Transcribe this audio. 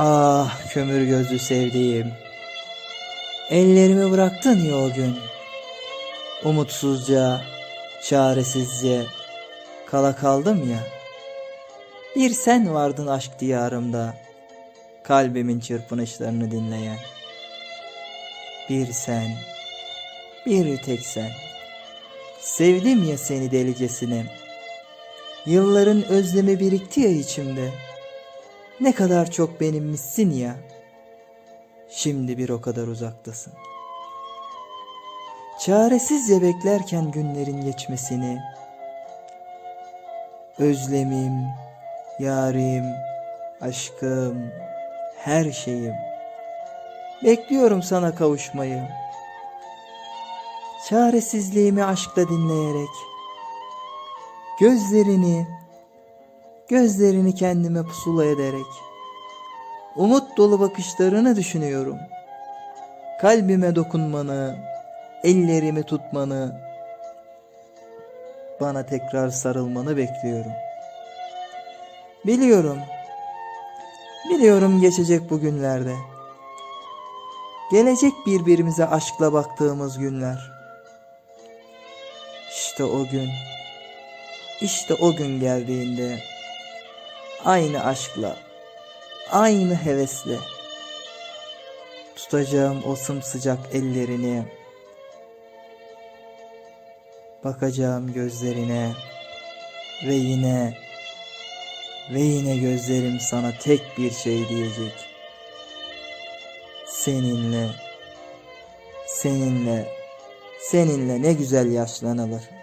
Ah kömür gözlü sevdiğim. Ellerimi bıraktın ya o gün. Umutsuzca, çaresizce kala kaldım ya. Bir sen vardın aşk diyarımda. Kalbimin çırpınışlarını dinleyen. Bir sen, bir tek sen. Sevdim ya seni delicesine. Yılların özlemi birikti ya içimde. Ne kadar çok benimmişsin ya. Şimdi bir o kadar uzaktasın. Çaresizce beklerken günlerin geçmesini. Özlemim, yarim, aşkım, her şeyim. Bekliyorum sana kavuşmayı. Çaresizliğimi aşkla dinleyerek. Gözlerini, gözlerini kendime pusula ederek. Umut dolu bakışlarını düşünüyorum. Kalbime dokunmanı, ellerimi tutmanı, bana tekrar sarılmanı bekliyorum. Biliyorum, biliyorum geçecek bu günlerde. Gelecek birbirimize aşkla baktığımız günler. İşte o gün, işte o gün geldiğinde aynı aşkla, aynı hevesle tutacağım o sımsıcak ellerini, bakacağım gözlerine ve yine ve yine gözlerim sana tek bir şey diyecek. Seninle, seninle, seninle ne güzel yaşlanılır.